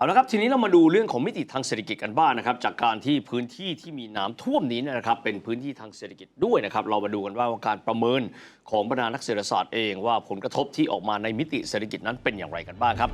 เอาละครับทีนี้เรามาดูเรื่องของมิติทางเศรษฐกิจกันบ้างนะครับ จากการที่พื้นที่ที่มีน้ำท่วมนี้นะครับ เป็นพื้นที่ทางเศรษฐกิจด้วยนะครับ เรามาดูกันว่าการประเมินของบรรดานักเศรษฐศาสตร์เองว่าผลกระทบที่ออกมาในมิติเศรษฐกิจนั้นเป็นอย่างไรกันบ้างครับ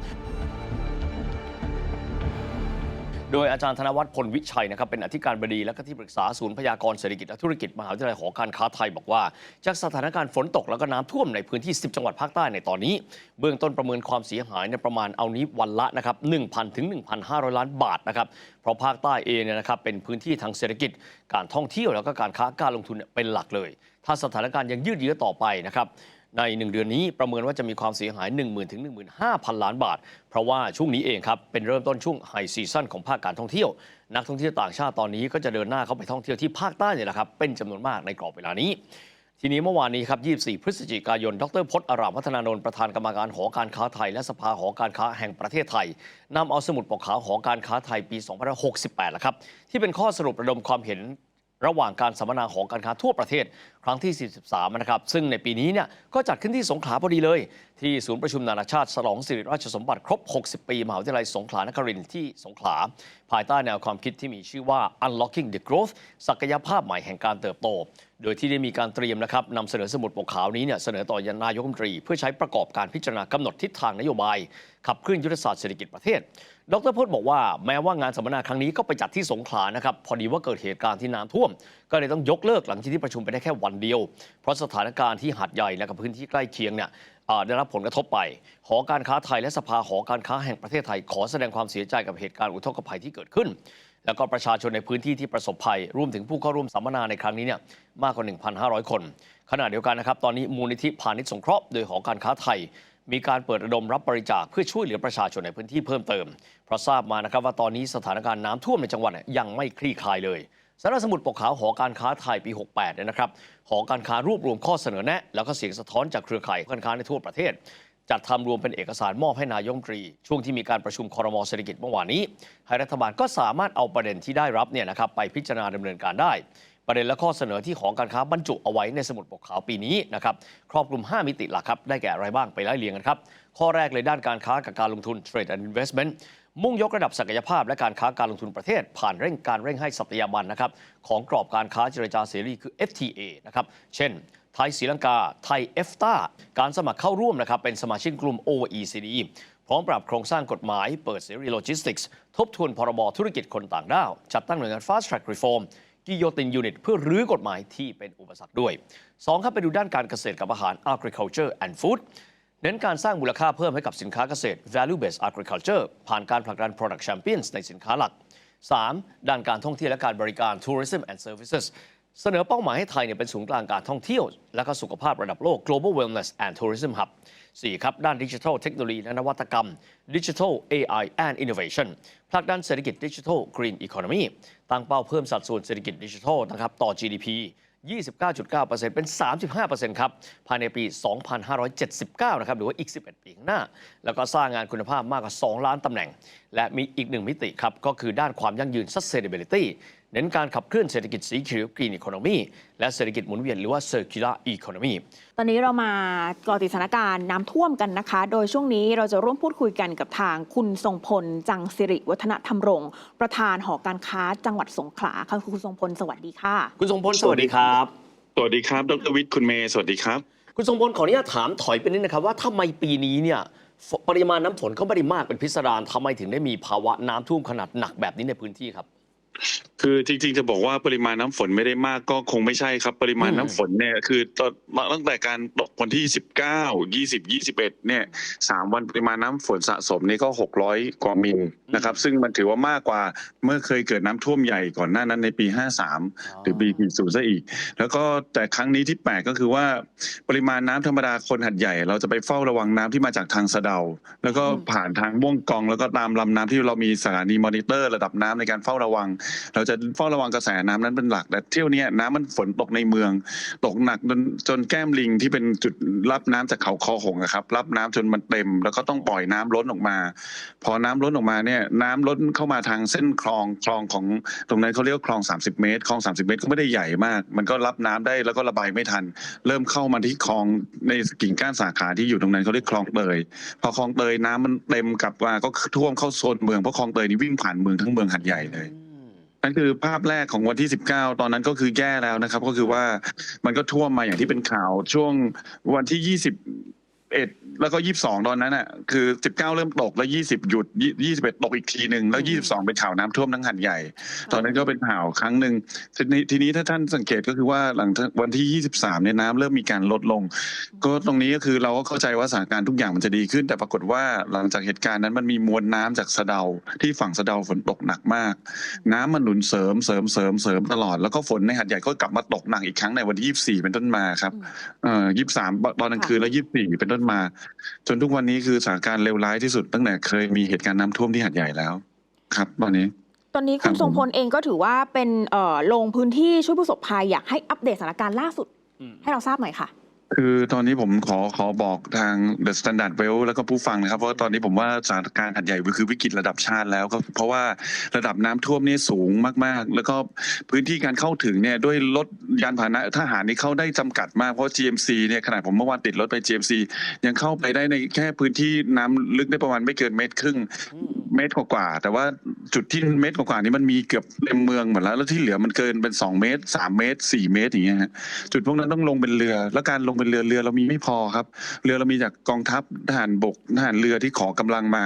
โดยอาจารย์ธนวัฒน์พลวิชัยนะครับเป็นอธิการบดีและก็ที่ปรึกษาศูนย์พยากรณ์เศรษฐกิจและธุรกิจมหาวิทยาลัยหอการค้าไทยบอกว่า จากสถานการณ์ฝนตกแล้วก็น้ำท่วมในพื้นที่ 10 จังหวัดภาคใต้ในตอนนี้ เบื้องต้นประเมินความเสียหายในประมาณเอานี้วันละนะครับ1,000ถึง1,500 ล้านบาทนะครับเพราะภาคใต้เองเนี่ยนะครับเป็นพื้นที่ทางเศรษฐกิจ การท่องเที่ยวแล้วก็การค้าการลงทุนเป็นหลักเลย ถ้าสถานการณ์ยังยืดเยื้อต่อไปนะครับ ใน 1 เดือนนี้ประเมินว่าจะมีความเสียหาย 1 0,000ถึง15,000 ล้านบาท เพราะว่าช่วงนี้เองครับ เป็นเริ่มต้นช่วงไฮซีซั่นของภาคการท่องเที่ยว นักท่องเที่ยวต่างชาติตอนนี้ก็จะเดินหน้าเข้าไปท่องเที่ยวที่ภาคใต้เนี่ยแหละครับเป็นจำนวนมากในกรอบเวลานี้ทีนี้เมื่อวานนี้ครับ 24 พฤศจิกายน ดรพจน์อารามพัฒนานนท์ประธานกรรมการหอการค้าไทย และสภาหอการค้าแห่งประเทศไทยนำเอาสมุดปกขาวหอการค้าไทยปี 2568ละครับ ที่เป็นข้อสรุประดมความเห็น ระหว่างการสัมมนาของการค้าทั่วประเทศ ครั้งที่ 43 นะครับ ซึ่งในปีนี้เนี่ยก็จัดขึ้นที่สงขลาพอดีเลย ที่ศูนย์ประชุมนานาชาติฉลองสิริราชสมบัติครบ 60 ปีมหาวิทยาลัยสงขลานครินทร์ที่สงขลา ภายใต้แนวความคิดที่มีชื่อว่า unlocking the growth ศักยภาพใหม่แห่งการเติบโต โดยที่ได้มีการเตรียมนะครับนำเสนอสมุดปกขาวนี้เนี่ยเสนอต่อนายกรัฐมนตรี เพื่อใช้ประกอบการพิจารณากำหนดทิศทางนโยบายขับเคลื่อนยุทธศาสตร์เศรษฐกิจประเทศ ดรพจน์บอกว่าแม้ว่างานสัมมนาครั้งนี้ก็ไปจัดที่สงขลานะครับ พอดีว่าเกิดเหตุการณ์ที่น้ำท่วม ก็เลยต้องยกเลิกหลังจากที่ประชุมไปได้แค่วันเดียว เพราะสถานการณ์ที่หาดใหญ่และกับพื้นที่ใกล้เคียงเนี่ยได้รับผลกระทบไป หอการค้าไทยและสภาหอการค้าแห่งประเทศไทยขอแสดงความเสียใจกับเหตุการณ์อุทกภัยที่เกิดขึ้น แล้วก็ประชาชนในพื้นที่ที่ประสบภัยรวมถึงผู้เข้าร่วมสัมมนาในครั้งนี้เนี่ยมากกว่า 1,500 คน ขณะเดียวกันนะครับตอนนี้มูลนิธิพาณิชย์สงเคราะห์โดยหอการค้าไทย มีการเปิดระดมรับบริจาคเพื่อช่วยเหลือประชาชนในพื้นที่เพิ่มเติม เพราะทราบมานะครับว่าตอนนี้สถานการณ์น้ำท่วมในจังหวัดยังไม่คลี่คลายเลยสำหรับสมุดปกขาวหอการค้าไทยปี 68เนี่ยนะครับหอการค้ารวบรวมข้อเสนอแนะ แล้วก็เสียงสะท้อนจากเครือข่ายการค้าในทั่วประเทศ จัดทำรวมเป็นเอกสารมอบให้นายมตรี ช่วงที่มีการประชุมคอรมอเศรษฐกิจเมื่อวานนี้ ให้รัฐบาลก็สามารถเอาประเด็นที่ได้รับเนี่ยนะครับไปพิจารณาดำเนินการได้ ประเด็นและข้อเสนอที่หอการค้าบรรจุเอาไว้ในสมุดปกขาวปีนี้นะครับครอบคลุม 5 มิติหลักครับได้แก่อะไรบ้างไปไล่เรียงกันครับข้อแรกเลยด้านการค้ากับการลงทุน Trade and Investment มุ่งยกระดับศักยภาพและการค้าการลงทุนประเทศ ผ่านเร่งการเร่งให้สัตยาบันนะครับของกรอบการค้าเจรจาเสรีคือ FTA นะครับเช่น ไทยศรีลังกา ไทยเอฟตาการสมัครเข้าร่วมนะครับเป็นสมาชิกกลุ่ม OECD พร้อมปรับโครงสร้างกฎหมายเปิดเสรีโลจิสติกส์ทบทวนพรบธุรกิจคนต่างด้าว จัดตั้งหน่วยงาน Fast Track Reform กิโยตินยูนิตเพื่อรื้อกฎหมายที่เป็นอุปสรรคด้วย 2. ครับไปดูด้านการเกษตรกับอาหาร Agriculture and Food เน้นการสร้างมูลค่าเพิ่มให้กับสินค้าเกษตร value based agriculture ผ่านการผลักดัน product champions ในสินค้าหลัก 3. ด้านการท่องเที่ยวและการบริการ tourism and services เสนอเป้าหมายให้ไทยเนี่ยเป็นศูนย์กลางการท่องเที่ยว และก็สุขภาพระดับโลก global wellness and tourism hub 4. ครับ ด้านดิจิทัลเทคโนโลยีและนวัตกรรม digital AI and innovation ผลักดันเศรษฐกิจดิจิทัล green economy ตั้งเป้าเพิ่มสัดส่วนเศรษฐกิจดิจิทัลนะครับต่อ GDP 29.9%เป็น 35%ครับ ภายในปี 2579 นะครับ หรือว่าอีก 11 ปีข้างหน้า แล้วก็สร้างงานคุณภาพมากกว่า 2 ล้านตำแหน่ง และมีอีกหนึ่งมิติครับ ก็คือด้านความยั่งยืน sustainability เน้นการขับเคลื่อนเศรษฐกิจสีเขียว green economy และเศรษฐกิจหมุนเวียนหรือว่า circular economy ตอนนี้เรามาเกาะติดสถานการณ์น้ำท่วมกันนะคะ โดยช่วงนี้เราจะร่วมพูดคุยกันกับทางคุณทรงพล จังสิริวัฒนธรรมรงค์ประธานหอการค้าจังหวัดสงขลาค่ะคุณทรงพลสวัสดีค่ะ คุณทรงพลสวัสดีครับ สวัสดีครับ ดรวิทย์คุณเมย์สวัสดีครับ คุณทรงพลขออนุญาตถามถอยไปนิดนะครับว่าทำไมปีนี้เนี่ยฝปริมาณน้ำฝนก็ไม่ได้มากเป็นพิสดารทำไมถึงได้มีภาวะน้ำท่วมขนาดหนักแบบนี้ในพื้นที่ครับคือจริงๆจะบอกว่าปริมาณน้ำฝนไม่ได้มากก็คงไม่ใช่ครับ ปริมาณอืมน้ำฝนเนี่ยคือตอนตั้งแต่การตกวันที่19 20 21เนี่ยสามวันปริมาณน้ำฝนสะสมนี่ก็600กว่ามิลนะครับ ซึ่งมันถือว่ามากกว่าเมื่อเคยเกิดน้ำท่วมใหญ่ก่อนหน้านั้นในปี53หรือปี40ซะอีก แล้วก็แต่ครั้งนี้ที่แปลกก็คือว่าปริมาณน้ำธรรมดาคนหัดใหญ่ เราจะไปเฝ้าระวังน้ำที่มาจากทางสะเดา แล้วก็อืมผ่านทางม่วงกอง แล้วก็ตามลำน้ำที่เรามีสถานีมอนิเตอร์ ระดับน้ำในการเฝ้าระวังเราจะเฝ้าระวังกระแสน้ำนั้นเป็นหลักแต่เที่ยวเนี้ยน้ำมันฝนตกในเมือง ตกหนักจนจนแก้มลิงที่เป็นจุดรับน้ำจากเขาคอหงอะครับ รับน้ำจนมันเต็ม แล้วก็ต้องปล่อยน้ำล้นออกมา พอน้ำล้นออกมาเนี่ยน้ำล้นเข้ามาทางเส้นคลองคลองของตรงนั้นเขาเรียกคลอง 30 เมตรคลอง 30 เมตรก็ไม่ได้ใหญ่มาก มันก็รับน้ำได้แล้วก็ระบายไม่ทัน เริ่มเข้ามาที่คลองในกิ่งก้านสาขาที่อยู่ตรงนั้นเขาเรียกคลองเตยพอคลองเตยน้ำมันเต็มกลับมาก็ท่วมเข้าโซนเมืองเพราะคลองเตยนี่วิ่งผ่านเมืองทั้งเมืองหัดใหญ่เลย นั่นคือภาพแรกของวันที่ 19 ตอนนั้นก็คือแย่แล้วนะครับ ก็คือว่ามันก็ท่วมมาอย่างที่เป็นข่าวช่วงวันที่ 21แล้วก็22ตอนนั้นอะคือ19เริ่มตกแล้ว20หยุด21ตกอีกทีหนึ่งแล้ว22เป็นข่าวน้ำท่วมทั้งหัดใหญ่ ตอนนั้นก็เป็นข่าวครั้งหนึ่งทีนี้ทีนี้ถ้าท่านสังเกตก็คือว่าหลังจากวันที่23เนี่ยน้ำเริ่มมีการลดลง ก็ตรงนี้ก็คือเราก็เข้าใจว่าสถานการณ์ทุกอย่างมันจะดีขึ้น แต่ปรากฏว่าหลังจากเหตุการณ์นั้นมันมีมวลน้ำจากสะเดาที่ฝั่งสะเดาฝนตกหนักมาก น้ำมันหนุนเสริมเสริมเสริมเสริมตลอดแล้วก็ฝนในหัดใหญ่ก็กลับมาตกหนักอีกครั้งในวันที่24เป็นต้นมาครับอืมเอ่อ23ตอนกลางคืนแล้ว24เป็นต้นมา จนทุกวันนี้คือสถานการณ์เลวร้ายที่สุดตั้งแต่เคยมีเหตุการณ์น้ำท่วมที่หัดใหญ่แล้ว ครับตอนนี้ ตอนนี้ครัคุบณทรงพลเองก็ถือว่าเป็นเอ่อลงพื้นที่ช่วยผู้ประสบภัยอยากให้อัปเดตสถานการณ์ล่าสุดอืมให้เราทราบหน่อยค่ะ คือตอนนี้ผมขอขอบอกทาง The Standard Well แล้วก็ผู้ฟังนะครับเพราะว่าตอนนี้ผมว่าสถานการณ์หัดใหญ่คือวิกฤตระดับชาติแล้วก็เพราะว่าระดับน้ำท่วมนี่สูงมาก ๆ แล้วก็พื้นที่การเข้าถึงเนี่ยด้วยรถยานพาหนะทหารนี่เข้าได้จำกัดมากเพราะ GMC เนี่ยขนาดผมเมื่อวานติดรถไป GMC ยังเข้าไปได้ในแค่พื้นที่น้ำลึกได้ประมาณไม่เกินเมตรครึ่งเมตรกว่าๆแต่ว่า จุดที่เมตรกว่าๆนี้มันมีเกือบเต็มเมืองหมดแล้ว แล้วที่เหลือมันเกินเป็น2เมตร3เมตร4เมตรอย่างเงี้ยฮะจุดพวกนั้นต้องลงเป็นเรือ แล้วการลงเป็นเรือเรือเรามีไม่พอครับ เรือเรามีจากกองทัพทหารบกทหารเรือที่ขอกำลังมา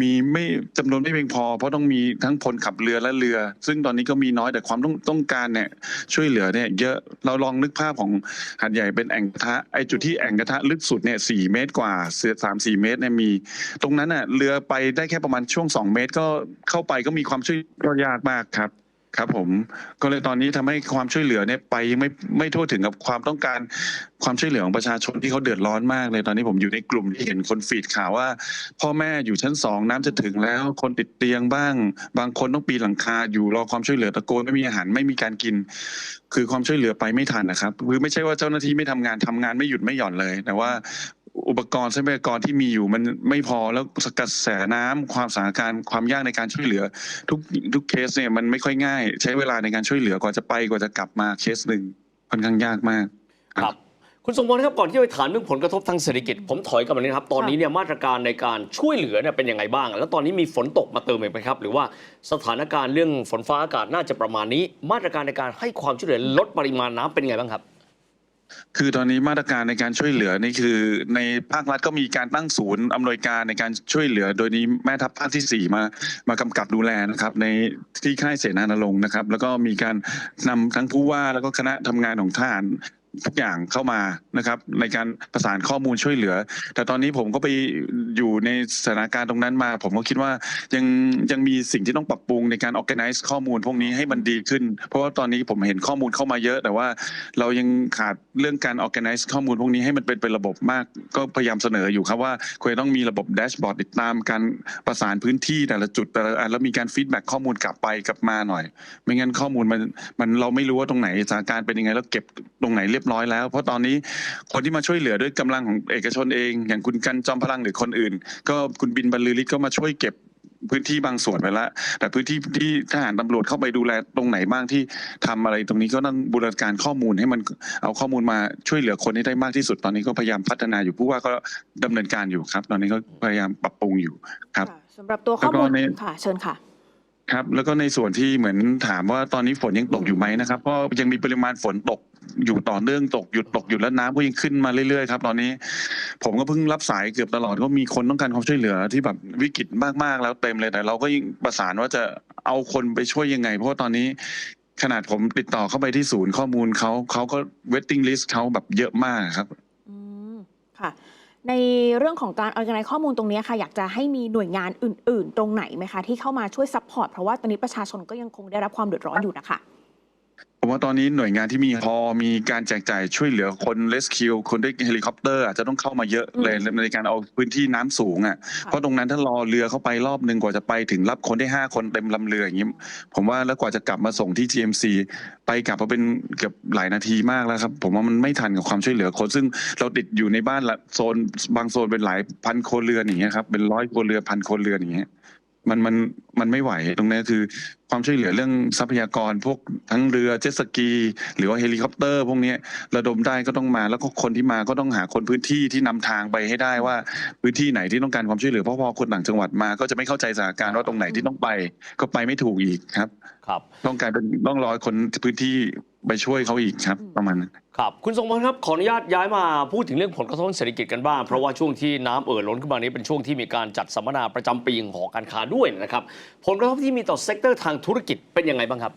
มีไม่จำนวนไม่เพียงพอ เพราะต้องมีทั้งพลขับเรือและเรือ ซึ่งตอนนี้ก็มีน้อยแต่ความต้องต้องการเนี่ยช่วยเหลือเนี่ยเยอะเราลองนึกภาพของหัดใหญ่เป็นแอ่งกระทะไอจุดที่แอ่งกระทะลึกสุดเนี่ยสี่เมตรกว่าเสือสามสี่เมตรเนี่ยมี ตรงนั้นน่ะเรือไปได้แค่ประมาณช่วงสองเมตรก็เข้าไปก็มีความช่วยก็ยากมากครับครับผมก็เลยตอนนี้ทำให้ความช่วยเหลือเนี่ยไปยังไม่ไม่ทั่วถึงกับความต้องการความช่วยเหลือของประชาชนที่เขาเดือดร้อนมากเลยตอนนี้ผมอยู่ในกลุ่มที่เห็นคนฟีดข่าวว่า พ่อแม่อยู่ชั้นสองน้ำจะถึงแล้ว คนติดเตียงบ้าง บางคนต้องปีนหลังคาอยู่รอความช่วยเหลือตะโกนไม่มีอาหารไม่มีการกิน คือความช่วยเหลือไปไม่ทันนะครับคือไม่ใช่ว่าเจ้าหน้าที่ไม่ทำงานทำงานไม่หยุดไม่หย่อนเลย แต่ว่า อุปกรณ์ทรัพยากรที่มีอยู่มันไม่พอแล้วกระแสน้ำความสถานการณ์ความยากในการช่วยเหลือ ทุกทุกเคสเนี่ยมันไม่ค่อยง่าย ใช้เวลาในการช่วยเหลือกว่าจะไปกว่าจะกลับมาเคสหนึ่งค่อนข้างยากมากครับคุณสมพลครับก่อนที่จะไปถามเรื่องผลกระทบทางเศรษฐกิจ ผมถอยกลับมานี้นะครับตอนนี้เนี่ยมาตรการในการช่วยเหลือเนี่ยเป็นยังไงบ้าง แล้วตอนนี้มีฝนตกมาเติมอีกไหมครับ หรือว่าสถานการณ์เรื่องฝนฟ้าอากาศน่าจะประมาณนี้ มาตรการในการให้ความช่วยเหลือลดปริมาณน้ำเป็นยังไงบ้างครับ คือตอนนี้มาตรการในการช่วยเหลือนี่คือในภาครัฐก็มีการตั้งศูนย์อำนวยการในการช่วยเหลือ โดยนี้แม่ทัพภาคที่สี่มามากำกับดูแลนะครับ ในที่ค่ายเสนานรงค์นะครับ แล้วก็มีการนำทั้งผู้ว่าแล้วก็คณะทำงานของทหาร ทุกอย่างเข้ามานะครับ ในการประสานข้อมูลช่วยเหลือ แต่ตอนนี้ผมก็ไปอยู่ในสถานการณ์ตรงนั้นมา ผมก็คิดว่ายังยังมีสิ่งที่ต้องปรับปรุงในการ organize ข้อมูลพวกนี้ให้มันดีขึ้น เพราะว่าตอนนี้ผมเห็นข้อมูลเข้ามาเยอะ แต่ว่าเรายังขาดเรื่องการ organize ข้อมูลพวกนี้ให้มันเป็นเป็นระบบมาก ก็พยายามเสนออยู่ครับว่าควรต้องมีระบบแดชบอร์ดติดตามการประสานพื้นที่แต่ละจุดแต่ละอันแล้วมีการฟีดแบ็กข้อมูลกลับไปกลับมาหน่อย ไม่งั้นข้อมูลมันมันเราไม่รู้ว่าตรงไหนสถานการณ์เป็นยังไงแล้วเก็บตรงไหนเรียบร้อยแล้ว เพราะตอนนี้คนที่มาช่วยเหลือด้วยกำลังของเอกชนเอง อย่างคุณกันจอมพลังหรือคนอื่น ก็คุณบินบรรลือฤทธิ์ก็มาช่วยเก็บพื้นที่บางส่วนไปแล้วแต่พื้นที่ที่ทหารตำรวจเข้าไปดูแลตรงไหนบ้างที่ทำอะไรตรงนี้ก็ต้องบูรณาการข้อมูลให้มันเอาข้อมูลมาช่วยเหลือคนให้ได้มากที่สุดตอนนี้ก็พยายามพัฒนาอยู่ผู้ว่าก็ดำเนินการอยู่ครับ ตอนนี้ก็พยายามปรับปรุงอยู่ครับค่ะสำหรับตัวข้อมูลแล้วก็ในค่ะเชิญค่ะ ครับแล้วก็ในส่วนที่เหมือนถามว่าตอนนี้ฝนยังตกอยู่ไหมนะครับเพราะยังมีปริมาณฝนตกอยู่ต่อเนื่องตกหยุดตกหยุดแล้วน้ำก็ยังขึ้นมาเรื่อยๆครับตอนนี้ผมก็เพิ่งรับสายเกือบตลอดก็มีคนต้องการความช่วยเหลือที่แบบวิกฤตมากๆแล้วเต็มเลยแต่ เราก็ยังประสานว่าจะเอาคนไปช่วยยังไง เพราะว่าตอนนี้ขนาดผมติดต่อเข้าไปที่ศูนย์ข้อมูลเขาเขาก็ waiting list เขาแบบเยอะมากครับ ในเรื่องของการ organize ข้อมูลตรงนี้ค่ะ อยากจะให้มีหน่วยงานอื่น ๆ ตรงไหนไหมคะ ที่เข้ามาช่วยซัพพอร์ตเพราะว่าตอนนี้ประชาชนก็ยังคงได้รับความเดือดร้อนอยู่นะคะ ผมว่าตอนนี้หน่วยงานที่มีพอมีการแจกจ่ายช่วยเหลือคนเลสคิวคนด้วยเฮลิคอปเตอร์อาจจะต้องเข้ามาเยอะเลยในการเอาพื้นที่น้ำสูงอะเพราะตรงนั้นถ้ารอเรือเข้าไปรอบหนึ่งกว่าจะไปถึงรับคนได้ห้าคนเต็มลำเรืออย่างนี้ผมว่าแล้วกว่าจะกลับมาส่งที่ GMC ไปกลับมาเป็นเกือบหลายนาทีมากแล้วครับ ผมว่ามันไม่ทันกับความช่วยเหลือคนซึ่งเราติดอยู่ในบ้านละโซนบางโซนเป็นหลายพันโครัวเรือนอย่างเงี้ยครับเป็นร้อยโครัวเรือนพันโครัวเรือนอย่างเงี้ย มันมันมันไม่ไหวตรงนี้คือความช่วยเหลือเรื่องทรัพยากรพวกทั้งเรือเจ็ตสกี หรือว่าเฮลิคอปเตอร์ พวกเนี้ยระดมได้ก็ต้องมาแล้วก็คนที่มาก็ต้องหาคนพื้นที่ที่นำทางไปให้ได้ว่าพื้นที่ไหนที่ต้องการความช่วยเหลือเพราะพอคนต่างจังหวัดมา ก็จะไม่เข้าใจสถานการณ์ว่าตรงไหนที่ต้องไป ก็ไปไม่ถูกอีกครับ ครับ ต้องการเป็นต้องรอคนพื้นที่ ไปช่วยเขาอีกครับประมาณนั้น ครับ คุณทรงพลครับขออนุญาตย้ายมาพูดถึงเรื่องผลกระทบทางเศรษฐกิจกันบ้าง เพราะว่าช่วงที่น้ำเอ่อล้นขึ้นมานี้เป็นช่วงที่มีการจัดสัมมนาประจำปีของหอการค้าด้วยนะครับ ผลกระทบที่มีต่อเซกเตอร์ทางธุรกิจเป็นยังไงบ้างครับ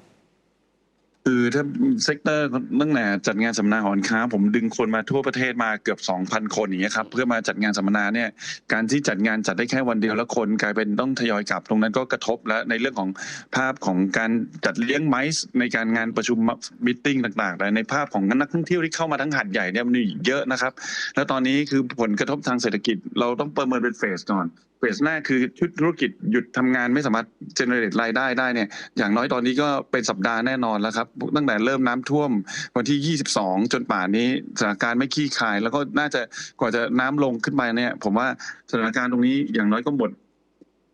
คือถ้าเซกเตอร์ตั้งแต่จัดงานสัมมนาหอการค้า ผมดึงคนมาทั่วประเทศมาเกือบ 2,000 คนอย่างเงี้ยครับเพื่อมาจัดงานสัมมนาเนี่ยการที่จัดงานจัดได้แค่วันเดียวแล้วคนกลายเป็นต้องทยอยกลับ ตรงนั้นก็กระทบและในเรื่องของภาพของการจัดเลี้ยงไมซ์ในการงานประชุมมิทติ้งต่างๆแต่ในภาพของนักท่องเที่ยวที่เข้ามาทั้งหัดใหญ่เนี่ยมันมีเยอะนะครับ แล้วตอนนี้คือผลกระทบทางเศรษฐกิจเราต้องประเมินเป็นเฟสก่อนเฟสแรกคือชุดธุรกิจหยุดทำงานไม่สามารถเจเนเรตรายได้ได้เนี่ยอย่างน้อยตอนนี้ก็เป็นสัปดาห์แน่นอนแล้วครับ ตั้งแต่เริ่มน้ำท่วมวันที่ 22 จนป่านนี้สถานการณ์ไม่คลี่คลาย แล้วก็น่าจะกว่าจะน้ำลงขึ้นไปเนี่ย ผมว่าสถานการณ์ตรงนี้อย่างน้อยก็หมด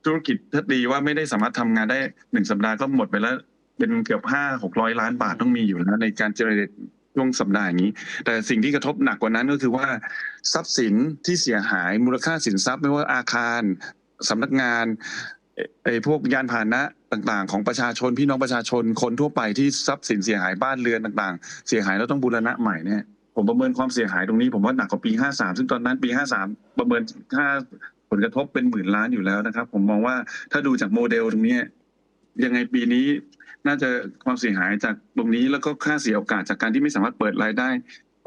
ธุรกิจถ้าดีว่าไม่ได้สามารถทำงานได้หนึ่งสัปดาห์ก็หมดไปแล้วเป็นเกือบห้าหกร้อยล้านบาทต้องมีอยู่แล้วในการเจเนเรต ช่วงสัปดาห์อย่างนี้ แต่สิ่งที่กระทบหนักกว่านั้นก็คือว่าทรัพย์สินที่เสียหายมูลค่าสินทรัพย์ไม่ว่าอาคารสำนักงานไอ้พวกยานพาหนะต่างๆ ของประชาชนพี่น้องประชาชนคนทั่วไปที่ทรัพย์สินเสียหายบ้านเรือนต่างๆ เสียหายแล้วต้องบูรณะใหม่เนี่ยผมประเมินความเสียหายตรงนี้ผมว่าหนักกว่าปี 53 ซึ่งตอนนั้นปี 53 ประเมินค่าผลกระทบเป็นหมื่นล้านอยู่แล้วนะครับ ผมมองว่าถ้าดูจากโมเดลตรงนี้ยังไงปีนี้ น่าจะความเสียหายจากตรงนี้แล้วก็ค่าเสียโอกาสจากการที่ไม่สามารถเปิดรายได้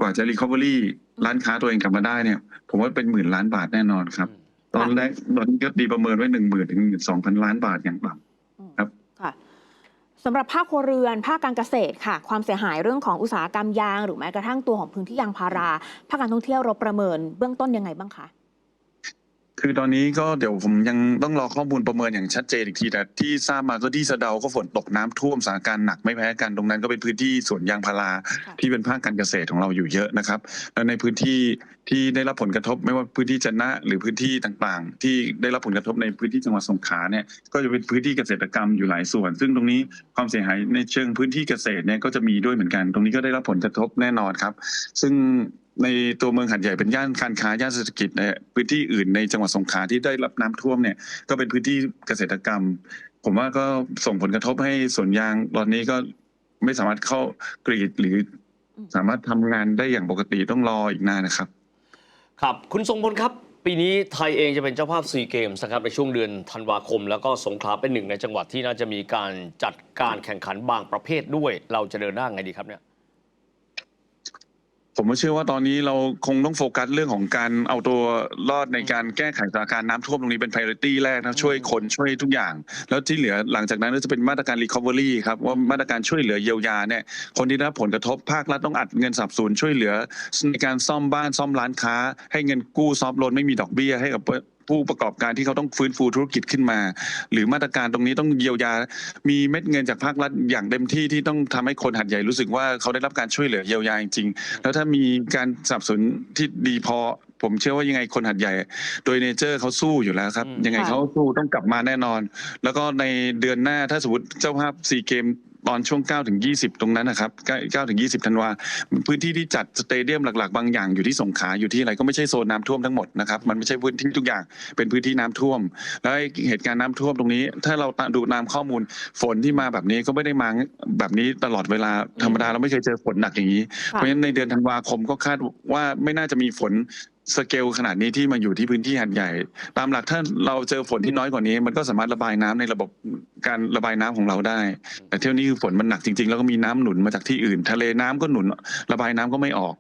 กว่าจะรีคอเวอรี่ร้านค้าตัวเองกลับมาได้เนี่ย ผมว่าเป็นหมื่นล้านบาทแน่นอนครับ ตอนแรกตอนนี้ก็ดีประเมินไว้หนึ่งหมื่นถึงสองพันล้านบาทอย่างต่ำครับค่ะสำหรับภาคครัวเรือน ภาคการเกษตรค่ะ ความเสียหายเรื่องของอุตสาหกรรมยาง หรือแม้กระทั่งตัวของพื้นที่ยางพารา ภาคการท่องเที่ยวเราประเมินเบื้องต้นยังไงบ้างคะ คือตอนนี้ก็เดี๋ยวผมยังต้องรอข้อมูลประเมินอย่างชัดเจนอีกทีแต่ที่ทราบมาก็ที่สะเดาก็ฝนตกน้ำท่วมสถานการณ์หนักไม่แพ้กันตรงนั้นก็เป็นพื้นที่สวนยางพาราค่ะที่เป็นภาคการเกษตรของเราอยู่เยอะนะครับแล้วในพื้นที่ที่ได้รับผลกระทบไม่ว่าพื้นที่จันนะหรือพื้นที่ต่างๆ ที่ได้รับผลกระทบในพื้นที่จังหวัดสงขลาเนี่ยก็จะเป็นพื้นที่เกษตรกรรมอยู่หลายส่วน ซึ่งตรงนี้ความเสียหายในเชิงพื้นที่เกษตรเนี่ยก็จะมีด้วยเหมือนกัน ตรงนี้ก็ได้รับผลกระทบแน่นอนครับ ซึ่ง ในตัวเมืองหัดใหญ่เป็นย่านการค้าย่านเศรษฐกิจเนี่ยพื้นที่อื่นในจังหวัดสงขลาที่ได้รับน้ำท่วมเนี่ยก็เป็นพื้นที่เกษตรกรรม ผมว่าก็ส่งผลกระทบให้สวนยางตอนนี้ก็ไม่สามารถเข้ากรีดหรือสามารถทำงานได้อย่างปกติต้องรออีกนานนะครับ ครับคุณทรงพลครับ ปีนี้ไทยเองจะเป็นเจ้าภาพซีเกมส์นะครับในช่วงเดือนธันวาคม แล้วก็สงขลาเป็นหนึ่งในจังหวัดที่น่าจะมีการจัดการแข่งขันบางประเภทด้วย เราจะเดินหน้าไงดีครับเนี่ย ผมก็เชื่อว่าตอนนี้เราคงต้องโฟกัสเรื่องของการเอาตัวรอดในการแก้ไขสถานการณ์น้ำท่วมตรงนี้เป็น priority แรกนะช่วยคนช่วยทุกอย่าง แล้วที่เหลือหลังจากนั้นก็จะเป็นมาตรการ recovery ครับว่ามาตรการช่วยเหลือเยียวยาเนี่ยคนที่ได้รับผลกระทบภาครัฐต้องอัดเงินสนับสนุนช่วยเหลือในการซ่อมบ้านซ่อมร้านค้า ให้เงินกู้ซอฟต์โลนไม่มีดอกเบี้ยให้กับ ผู้ประกอบการที่เขาต้องฟื้นฟูธุรกิจขึ้นมา หรือมาตรการตรงนี้ต้องเยียวยา มีเม็ดเงินจากภาครัฐอย่างเต็มที่ที่ต้องทำให้คนหัดใหญ่รู้สึกว่าเขาได้รับการช่วยเหลือเยียวยาจริงๆแล้วถ้ามีการสนับสนุนที่ดีพอผมเชื่อว่ายังไงคนหัดใหญ่ โดยเนเจอร์เขาสู้อยู่แล้วครับอืมยังไงค่ะเขาสู้ต้องกลับมาแน่นอน แล้วก็ในเดือนหน้าถ้าสมมติเจ้าภาพซีเกม ตอนช่วง 9 ถึง 20 ตรงนั้นนะครับ 9 ถึง 20 ธันวา พื้นที่ที่จัดสเตเดียมหลัก ๆ บางอย่างอยู่ที่สงขลาอยู่ที่อะไรก็ไม่ใช่โซนน้ำท่วมทั้งหมดนะครับ มันไม่ใช่พื้นที่ทุกอย่างเป็นพื้นที่น้ำท่วม แล้วไอ้เหตุการณ์น้ำท่วมตรงนี้ ถ้าเราดูตามข้อมูลฝนที่มาแบบนี้ก็ไม่ได้มาแบบนี้ตลอดเวลาธรรมดาเราไม่เคยเจอฝนหนักอย่างนี้ เพราะฉะนั้นในเดือนธันวาคมก็คาดว่าไม่น่าจะมีฝน สเกลขนาดนี้ที่มาอยู่ที่พื้นที่หัดใหญ่ ตามหลักถ้าเราเจอฝนที่น้อยกว่านี้ มันก็สามารถระบายน้ำในระบบการระบายน้ำของเราได้ แต่เที่ยวนี้คือฝนมันหนักจริงๆ แล้วก็มีน้ำหนุนมาจากที่อื่น ทะเลน้ำก็หนุน ระบายน้ำก็ไม่ออก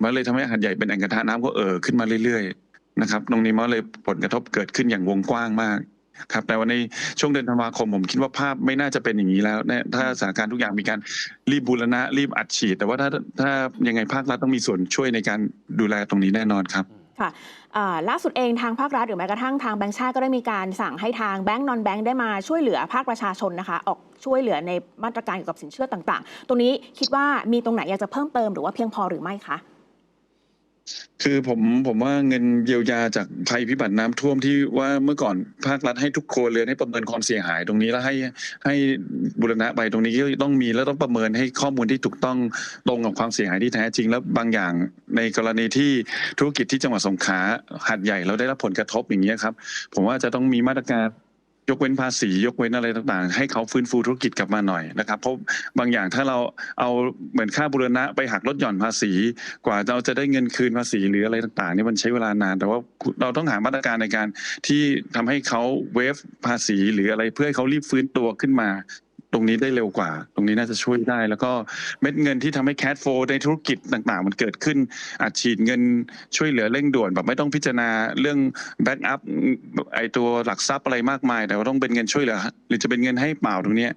มันเลยทำให้หัดใหญ่เป็นแอ่งกระทะน้ำก็เอ่อขึ้นมาเรื่อยๆนะครับตรงนี้มันเลยผลกระทบเกิดขึ้นอย่างวงกว้างมาก ครับแต่ว่าในช่วงเดือนธันวาคมผมคิดว่าภาพไม่น่าจะเป็นอย่างนี้แล้วเนี่ยถ้าสถานการณ์ทุกอย่างมีการรีบบูรณะรีบอัดฉีด แต่ว่าถ้าถ้ายังไงภาครัฐต้องมีส่วนช่วยในการดูแลตรงนี้แน่นอนครับค่ะล่าสุดเองทางภาครัฐหรือแม้กระทั่งทางแบงก์ชาติก็ได้มีการสั่งให้ทางแบงก์นอนแบงก์ได้มาช่วยเหลือภาคประชาชนนะคะ ออกช่วยเหลือในมาตรการเกี่ยวกับสินเชื่อต่าง ๆ ตรงนี้คิดว่ามีตรงไหนอยากจะเพิ่มเติมหรือว่าเพียงพอหรือไม่คะ คือผมผมว่าเงินเยียวยาจากภัยพิบัติน้ำท่วมที่ว่าเมื่อก่อนภาครัฐให้ทุกครัวเรือนให้ประเมินความเสียหายตรงนี้แล้วให้ให้บุรณะไปตรงนี้ก็ต้องมีแล้วต้องประเมินให้ข้อมูลที่ถูกต้องตรงกับความเสียหายที่แท้จริง แล้วบางอย่างในกรณีที่ธุรกิจที่จังหวัดสงขลาหัดใหญ่เราได้รับผลกระทบอย่างนี้ครับ ผมว่าจะต้องมีมาตรการ ยกเว้นภาษียกเว้นอะไรต่างๆ ให้เขาฟื้นฟูธุรกิจกลับมาหน่อยนะครับเพราะบางอย่างถ้าเราเอาเหมือนค่าบุรณะไปหักลดหย่อนภาษี กว่าเราจะได้เงินคืนภาษีหรืออะไรต่างๆนี่มันใช้เวลานาน แต่ว่าเราต้องหามาตรการในการที่ทำให้เขาเวฟภาษีหรืออะไรเพื่อให้เขารีบฟื้นตัวขึ้นมา ตรงนี้ได้เร็วกว่า ตรงนี้น่าจะช่วยได้ แล้วก็เม็ดเงินที่ทำให้แคดโฟในธุรกิจต่างๆ มันเกิดขึ้นอาจฉีดเงินช่วยเหลือเร่งด่วนแบบไม่ต้องพิจารณาเรื่องแบ็กอัพไอตัวหลักทรัพย์อะไรมากมาย แต่ว่าต้องเป็นเงินช่วยเหลือหรือจะเป็นเงินให้เปล่าตรงนี้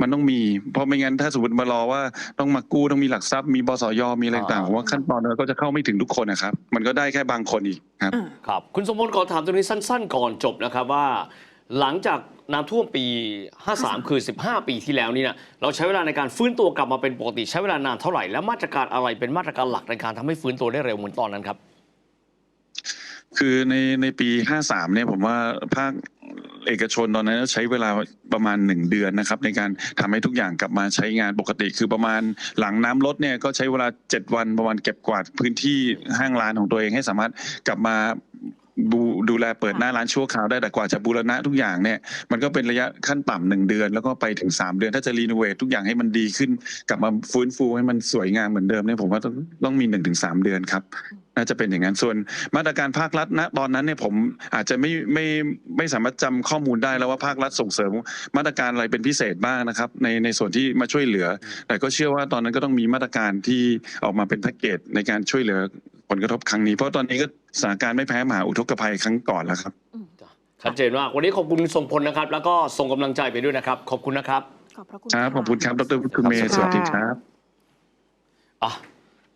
มันต้องมี เพราะไม่งั้นถ้าสมมติมารอว่าต้องมากู้ต้องมีหลักทรัพย์มีบสยมีอะไรต่างๆว่าขั้นตอนนั้นก็จะเข้าไม่ถึงทุกคนนะครับ มันก็ได้แค่บางคนอีกครับ ครับ คุณสมพลขอถามตรงนี้สั้น ๆ ก่อนจบนะครับว่า หลังจากน้ำท่วมปี 53 คือ 15 ปีที่แล้วนี่นะเราใช้เวลาในการฟื้นตัวกลับมาเป็นปกติใช้เวลานานเท่าไหร่ และมาตรการอะไรเป็นมาตรการหลักในการทำให้ฟื้นตัวได้เร็วเหมือนตอนนั้นครับ คือในในปี 53 เนี่ยผมว่าภาคเอกชนตอนนั้นใช้เวลาประมาณ 1 เดือนนะครับในการทำให้ทุกอย่างกลับมาใช้งานปกติ คือประมาณหลังน้ำลดเนี่ยก็ใช้เวลา 7 วันประมาณเก็บกวาดพื้นที่ห้างร้านของตัวเองให้สามารถกลับมา ดูดูแลเปิดหน้าร้านชั่วคราวได้แต่กว่าจะบูรณะทุกอย่างเนี่ยมันก็เป็นระยะขั้นต่ำหนึ่งเดือน แล้วก็ไปถึง 3 เดือน ถ้าจะรีโนเวททุกอย่างให้มันดีขึ้น กลับมาฟื้นฟูให้มันสวยงามเหมือนเดิมเนี่ยผมว่าต้องต้องมี 1-3 เดือนครับน่าจะเป็นอย่างนั้นส่วนมาตรการภาครัฐณตอนนั้นเนี่ยผมอาจจะไม่ไม่ไม่สามารถจำข้อมูลได้แล้วว่าภาครัฐส่งเสริม มาตรการอะไรเป็นพิเศษบ้างนะครับ ในในส่วนที่มาช่วยเหลือ แต่ก็เชื่อว่าตอนนั้นก็ต้องมีมาตรการที่ออกมาเป็นแพ็กเกจในการช่วยเหลือ ผลกระทบครั้งนี้ เพราะตอนนี้ก็สถานการณ์ไม่แพ้มหาอุทกภัยครั้งก่อนแล้วครับชัดเจนมากวันนี้ขอบคุณทรงพลนะครับ แล้วก็ส่งกำลังใจไปด้วยนะครับ ขอบคุณนะครับ ขอบพระคุณครับะขอบคุณครับดรคุณเมย์สวัสดีครับอะ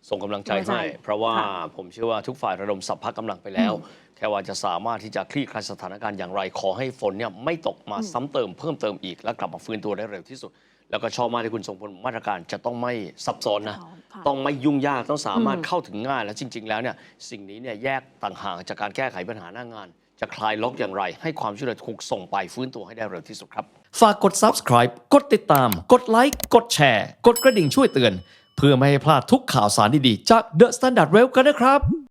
ส่งกำลังใจกำลังใจให้ เพราะว่าค่ะผมเชื่อว่าทุกฝ่ายระดมสัพพะกำลังไปแล้ว แค่ว่าจะสามารถที่จะคลี่คลายสถานการณ์อย่างไร ขอให้ฝนเนี่ยไม่ตกมาซ้ำเติมเพิ่มเติมอีกและกลับมาฟื้นตัวได้เร็วที่สุด แล้วก็ชอบมากที่คุณทรงพลมาตรการจะต้องไม่ซับซ้อนนะค่ะต้องไม่ยุ่งยากต้องสามารถอืมเข้าถึงง่าย และจริง ๆ แล้วเนี่ยสิ่งนี้เนี่ยแยกต่างหากจากการแก้ไขปัญหาหน้างาน จะคลายล็อกอย่างไร ให้ความช่วยเหลือถูกส่งไปฟื้นตัวให้ได้เร็วที่สุดครับ ฝากกด subscribe กดติดตาม กดไลค์กดแชร์ กดกระดิ่งช่วยเตือน เพื่อไม่ให้พลาดทุกข่าวสารดีๆจาก The Standard Well กันนะครับ